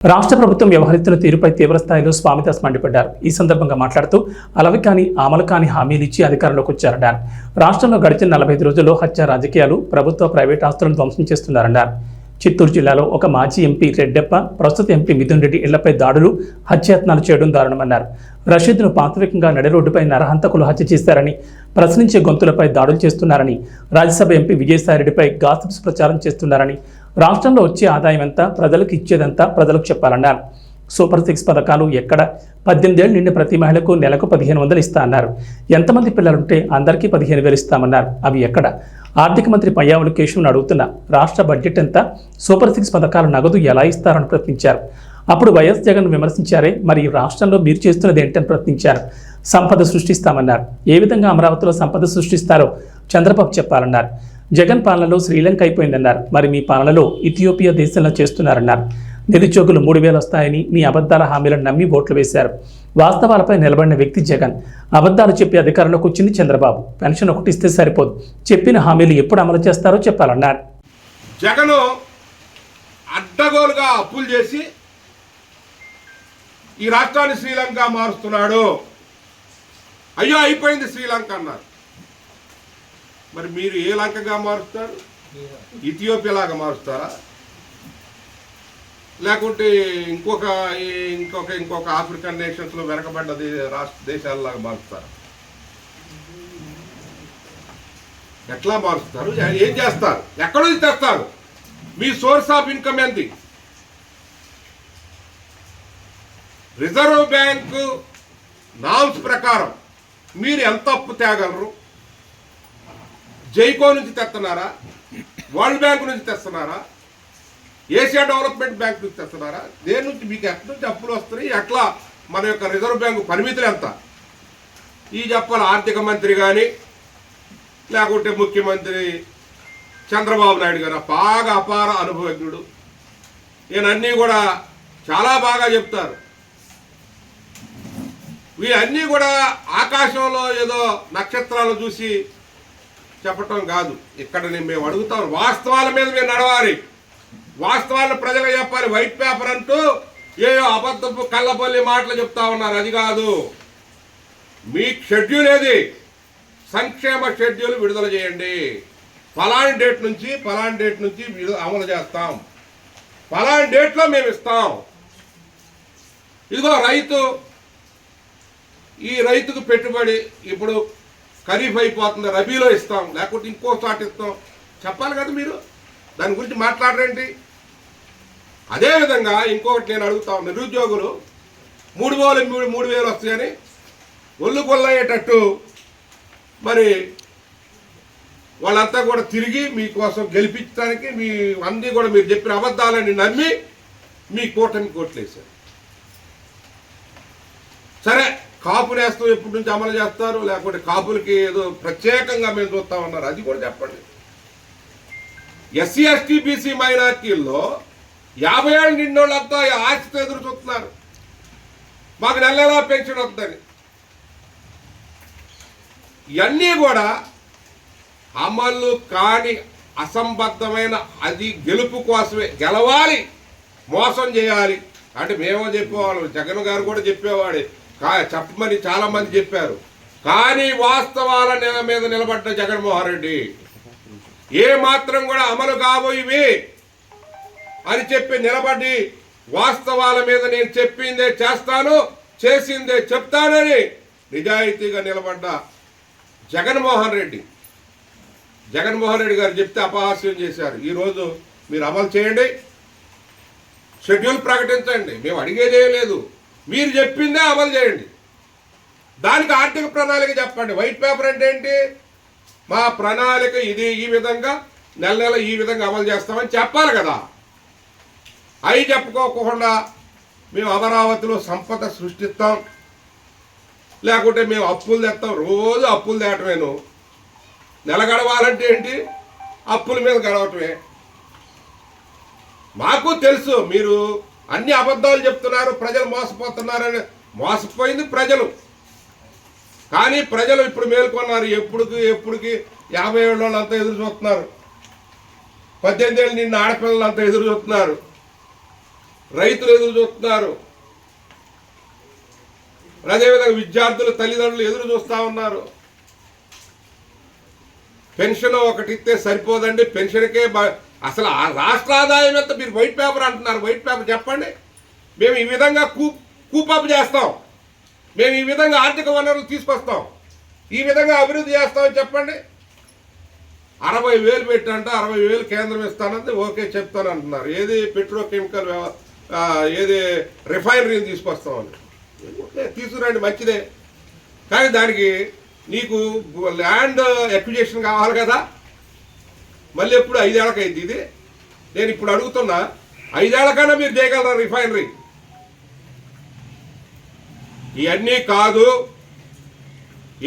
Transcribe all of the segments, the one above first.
రాష్ట్ర ప్రభుత్వం వ్యవహరిస్తున్న తీరుపై తీవ్రస్థాయిలో స్వామిదాస్ మండిపడ్డారు. ఈ సందర్భంగా మాట్లాడుతూ అలవి కాని అమలు కాని హామీలు ఇచ్చి అధికారంలోకి వచ్చారన్నారు రాష్ట్రంలో గడిచిన నలభై ఐదు రోజుల్లో హత్య రాజకీయాలు ప్రభుత్వ ప్రైవేట్ ఆస్తులను ధ్వంసం చేస్తున్నారన్నారు చిత్తూరు జిల్లాలో ఒక మాజీ ఎంపీ రెడ్డెప్ప ప్రస్తుత ఎంపీ మిథున్ రెడ్డి ఇళ్ళపై దాడులు హత్యాయత్నాలు చేయడం దారుణమన్నారు. రషీద్ను పాంతవికంగా నడి రోడ్డుపై నరహంతకులు హత్య చేశారని ప్రశ్నించే గొంతులపై దాడులు చేస్తున్నారని రాజ్యసభ ఎంపీ విజయసాయిరెడ్డిపై గాసిప్స్ ప్రచారం చేస్తున్నారని రాష్ట్రంలో వచ్చే ఆదాయం ఎంత ప్రజలకు ఇచ్చేదంతా ప్రజలకు చెప్పాలన్నారు. సూపర్ సిక్స్ పథకాలు ఎక్కడ? పద్దెనిమిదేళ్ళు నిండి ప్రతి మహిళకు నెలకు పదిహేను వందలు ఇస్తా అన్నారు. ఎంతమంది పిల్లలుంటే అందరికీ పదిహేను వేలు ఇస్తామన్నారు. అవి ఎక్కడ? ఆర్థిక మంత్రి పయ్యావులు కేశవ్ను అడుగుతున్న రాష్ట్ర బడ్జెట్ ఎంత? సూపర్ సిక్స్ పథకాలు నగదు ఎలా ఇస్తారని ప్రశ్నించారు. అప్పుడు వైఎస్ జగన్ విమర్శించారే మరి రాష్ట్రంలో మీరు చేస్తున్నది ఏంటని ప్రశ్నించారు. సంపద సృష్టిస్తామన్నారు. ఏ విధంగా అమరావతిలో సంపద సృష్టిస్తారో చంద్రబాబు చెప్పాలన్నారు. జగన్ పాలనలో శ్రీలంక అయిపోయిందన్నారు. మరి మీ పాలనలో ఇథియోపియా దేశంలో చేస్తున్నారన్నారు. నిరుద్యోగులు మూడు వేలు వస్తాయని మీ అబద్ధాల హామీలను నమ్మి ఓట్లు వేశారు. వాస్తవాలపై నిలబడిన వ్యక్తి జగన్. అబద్ధాలు చెప్పి అధికారంలోకి వచ్చింది చంద్రబాబు. పెన్షన్ ఒకటి ఇస్తే సరిపోదు. చెప్పిన హామీలు ఎప్పుడు అమలు చేస్తారో చెప్పాలన్నారు. జగన్ అడ్డగోలుగా అప్పులు చేసి ఈ రాష్ట్రాన్ని శ్రీలంక మారుస్తున్నాడు. అయ్యో అయిపోయింది శ్రీలంక అన్నారు. మరి మీరు ఏ లంకగా మారుస్తారు? ఇథియోపియా లాగా మారుస్తారా? లేకుంటే ఇంకొక ఇంకొక ఇంకొక ఆఫ్రికన్ నేషన్స్లో వెనకబడ్డ రాష్ట్ర దేశాలలాగా మారుస్తారా? ఎట్లా మారుస్తారు? ఏం చేస్తారు? ఎక్కడ నుంచి తెస్తారు? మీ సోర్స్ ఆఫ్ ఇన్కమ్ ఏంటి రిజర్వ్ బ్యాంకు నామ్స్ ప్రకారం మీరు ఎంత అప్పు తేగలరు? జైకో నుంచి తెస్తున్నారా? వరల్డ్ బ్యాంక్ నుంచి తెస్తున్నారా? ఏషియా డెవలప్మెంట్ బ్యాంక్ నుంచి తెస్తున్నారా? దేని నుంచి? మీకు ఎక్కడి నుంచి అప్పులు వస్తున్నాయి? ఎట్లా? మన యొక్క రిజర్వ్ బ్యాంకు పరిమితులు ఎంత? ఈ చెప్పాలి ఆర్థిక మంత్రి కానీ లేకుంటే ముఖ్యమంత్రి చంద్రబాబు నాయుడు గారు బాగా అపార అనుభవజ్ఞుడు. ఈయన అన్నీ కూడా చాలా బాగా చెప్తారు. వీరన్నీ కూడా ఆకాశంలో ఏదో నక్షత్రాలు చూసి చెప్పటం కాదు. ఇక్కడ నేను మేము అడుగుతాం వాస్తవాల మీద మీరు నడవాలి. వాస్తవాలను ప్రజలకు చెప్పాలి. వైట్ పేపర్ అంటూ ఏయో అబద్ధపు కళ్ళపల్లి మాటలు చెప్తా ఉన్నారు. అది కాదు. మీ షెడ్యూల్ ఏది? సంక్షేమ షెడ్యూల్ విడుదల చేయండి. ఫలాని డేట్ నుంచి ఫలాని డేట్ నుంచి అమలు చేస్తాం. ఫలాని డేట్లో మేము ఇస్తాం. ఇదిగో రైతు ఈ రైతుకు పెట్టుబడి ఇప్పుడు ఖరీఫ్ అయిపోతుంది రబీలో ఇస్తాం లేకుంటే ఇంకో చోట ఇస్తాం. చెప్పాలి కదా మీరు? దాని గురించి మాట్లాడరేంటి? అదేవిధంగా ఇంకొకటి నేను అడుగుతాం నిరుద్యోగులు మూడు వేలు మూడు మూడు వేలు వస్తాయని ఒళ్ళు కొల్లయ్యేటట్టు మరి వాళ్ళంతా కూడా తిరిగి మీకోసం గెలిపించడానికి మీ అన్నీ కూడా మీరు చెప్పిన అబద్ధాలని నమ్మి మీ కూటమి కోట్లేశారు. కాపు నేస్తం ఎప్పటి నుంచి అమలు చేస్తారు లేకపోతే కాపులకి ఏదో ప్రత్యేకంగా మేము చూస్తామన్నారు అది కూడా చెప్పండి. ఎస్సీ ఎస్టీ బీసీ మైనార్టీల్లో యాభై ఏళ్ళు నిండోళ్ళంతా ఆశతో ఎదురు చూస్తున్నారు. మాకు నెల నెలా పెన్షన్ వస్తుందని. ఇవన్నీ కూడా అమలు కాని అసంబద్ధమైన అది గెలుపు కోసమే గెలవాలి మోసం చేయాలి. అంటే మేమో చెప్పేవాళ్ళం జగన్ గారు కూడా చెప్పేవాడే చెప్పమని చాలా మంది చెప్పారు. కానీ వాస్తవాల నెల మీద నిలబడ్డ జగన్మోహన్ రెడ్డి ఏ మాత్రం కూడా అమలు కాబోయివి అని చెప్పి నిలబడి వాస్తవాల మీద నేను చెప్పిందే చేస్తాను చేసిందే చెప్తానని నిజాయితీగా నిలబడ్డ జగన్మోహన్ రెడ్డి. జగన్మోహన్ రెడ్డి గారు చెప్తే అపహాస్యం చేశారు. ఈరోజు మీరు అమలు చేయండి షెడ్యూల్ ప్రకటించండి. మేము అడిగేదేం లేదు. మీరు చెప్పిందే అమలు చేయండి. దానికి ఆర్థిక ప్రణాళిక చెప్పండి. వైట్ పేపర్ అంటే ఏంటి? మా ప్రణాళిక ఇది ఈ విధంగా నెల నెల ఈ విధంగా అమలు చేస్తామని చెప్పాలి కదా. అవి చెప్పుకోకుండా మేము అమరావతిలో సంపద సృష్టిస్తాం. లేకుంటే మేము అప్పులు తెస్తాం రోజు అప్పులు తేటమేను. నెల గడవాలంటే ఏంటి? అప్పుల మీద గడవటమే. మాకు తెలుసు మీరు అన్ని అబద్ధాలు చెప్తున్నారు ప్రజలు మోసపోతున్నారని. మోసపోయింది ప్రజలు. కానీ ప్రజలు ఇప్పుడు మేల్కొన్నారు ఎప్పుడుకి ఎప్పుడుకి? యాభై ఏళ్ళ వాళ్ళంతా ఎదురు చూస్తున్నారు. పద్దెనిమిది ఏళ్ళు నిన్న ఆడపిల్లలు అంతా ఎదురు చూస్తున్నారు. రైతులు ఎదురు చూస్తున్నారు. అదేవిధంగా విద్యార్థులు తల్లిదండ్రులు ఎదురు చూస్తూ ఉన్నారు. పెన్షన్ ఒకటి ఇస్తే సరిపోదండి. పెన్షన్కే అసలు ఆ రాష్ట్ర ఆదాయం ఎంత మీరు వైట్ పేపర్ అంటున్నారు. వైట్ పేపర్ చెప్పండి. మేము ఈ విధంగా కూ కూపప్ చేస్తాం. మేము ఈ విధంగా ఆర్థిక వనరులు తీసుకొస్తాం. ఈ విధంగా అభివృద్ధి చేస్తామని చెప్పండి. అరవై వేలు పెట్టంట అరవై వేలు కేంద్రం ఇస్తానంటే ఓకే చెప్తాను అంటున్నారు ఏది పెట్రోకెమికల్ ఏది రిఫైనరీని తీసుకొస్తామని. ఓకే తీసుకురండి మంచిదే. కానీ దానికి నీకు ల్యాండ్ ఎక్విజేషన్ కావాలి కదా. మళ్ళీ ఎప్పుడు ఐదేళ్ళకి అయింది ఇది? నేను ఇప్పుడు అడుగుతున్నా ఐదేళ్ళకైనా మీరు చేయగలరా రిఫైనరీ? ఇవన్నీ కాదు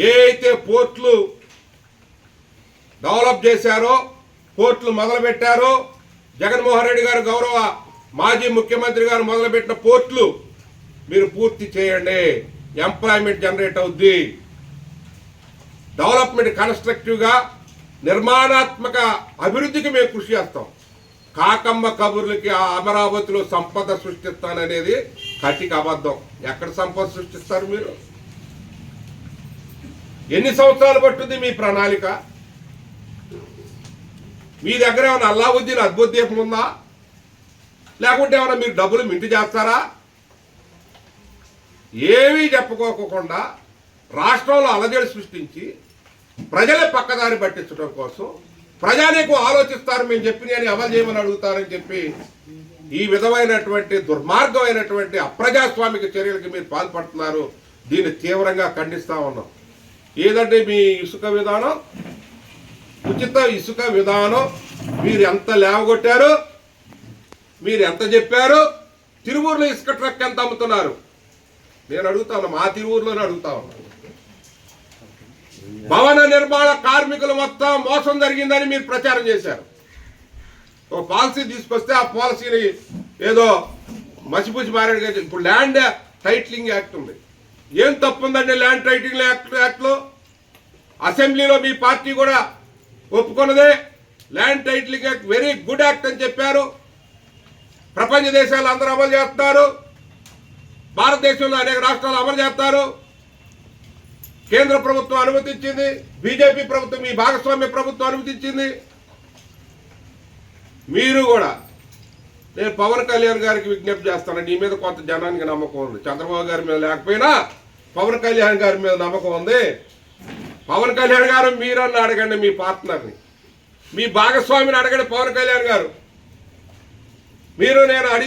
ఏ అయితే పోర్ట్లు డెవలప్ చేశారో పోర్ట్లు మొదలుపెట్టారో జగన్మోహన్ రెడ్డి గారు గౌరవ మాజీ ముఖ్యమంత్రి గారు మొదలుపెట్టిన పోర్ట్లు మీరు పూర్తి చేయండి. ఎంప్లాయ్మెంట్ జనరేట్ అవుద్ది. డెవలప్మెంట్ కన్స్ట్రక్టివ్గా నిర్మాణాత్మక అభివృద్ధికి మేము కృషి చేస్తాం. కాకమ్మ కబుర్లకి ఆ అమరావతిలో సంపద సృష్టిస్తాననేది కటిక అబద్ధం. ఎక్కడ సంపద సృష్టిస్తారు మీరు? ఎన్ని సంవత్సరాలు పట్టుద్ది మీ ప్రణాళిక? మీ దగ్గర ఏమైనా అల్లావుద్దీన్ అద్భుత దీపం ఉందా? లేకుంటే ఏమైనా మీరు డబ్బులు మింటి చేస్తారా? ఏమీ చెప్పుకోకుండా రాష్ట్రంలో అలజడి సృష్టించి ప్రజల పక్కదారి పట్టించడం కోసం ప్రజానికి ఆలోచిస్తారు మేము చెప్పినవి అమలు చేయమని అడుగుతారని చెప్పి ఈ విధమైనటువంటి దుర్మార్గమైనటువంటి అప్రజాస్వామిక చర్యలకి మీరు పాల్పడుతున్నారు. దీన్ని తీవ్రంగా ఖండిస్తా ఉన్నాం. ఏదంటే మీ ఇసుక విధానం? ఉచిత ఇసుక విధానం. మీరు ఎంత లేవగొట్టారు? మీరు ఎంత చెప్పారు? తిరువూరులో ఇసుక ట్రక్ ఎంత అమ్ముతున్నారు? నేను అడుగుతాను మా తిరువూరులోనే అడుగుతా ఉన్నాను భవన నిర్మాణ కార్మికులు మొత్తం మోసం జరిగిందని మీరు ప్రచారం చేశారు. ఒక పాలసీ తీసుకొస్తే ఆ పాలసీని ఏదో మసిపూసి మారాడు ఇప్పుడు ల్యాండ్ టైటిలింగ్ యాక్ట్ ఉంది. ఏం తప్పు ఉందండి ల్యాండ్ టైటిలింగ్ యాక్ట్ యాక్ట్లో? అసెంబ్లీలో మీ పార్టీ కూడా ఒప్పుకున్నదే. Land titling act very good act అని చెప్పారు. ప్రపంచ దేశాలు అందరూ అమలు చేస్తున్నారు. భారతదేశంలో అనేక రాష్ట్రాలు అమలు చేస్తారు. కేంద్ర ప్రభుత్వం అనుమతించింది బీజేపీ ప్రభుత్వం మీ భాగస్వామ్య ప్రభుత్వం అనుమతించింది. మీరు కూడా నేను పవన్ కళ్యాణ్ గారికి విజ్ఞప్తి చేస్తాను నీ మీద కొంత జనానికి నమ్మకం ఉంది. చంద్రబాబు గారి మీద లేకపోయినా పవన్ కళ్యాణ్ గారి మీద నమ్మకం ఉంది. పవన్ కళ్యాణ్ గారు మీరన్న అడగండి మీ పార్ట్నర్ని. మీ భాగస్వామిని అడగండి పవన్ కళ్యాణ్ గారు. మీరు నేను అడిగి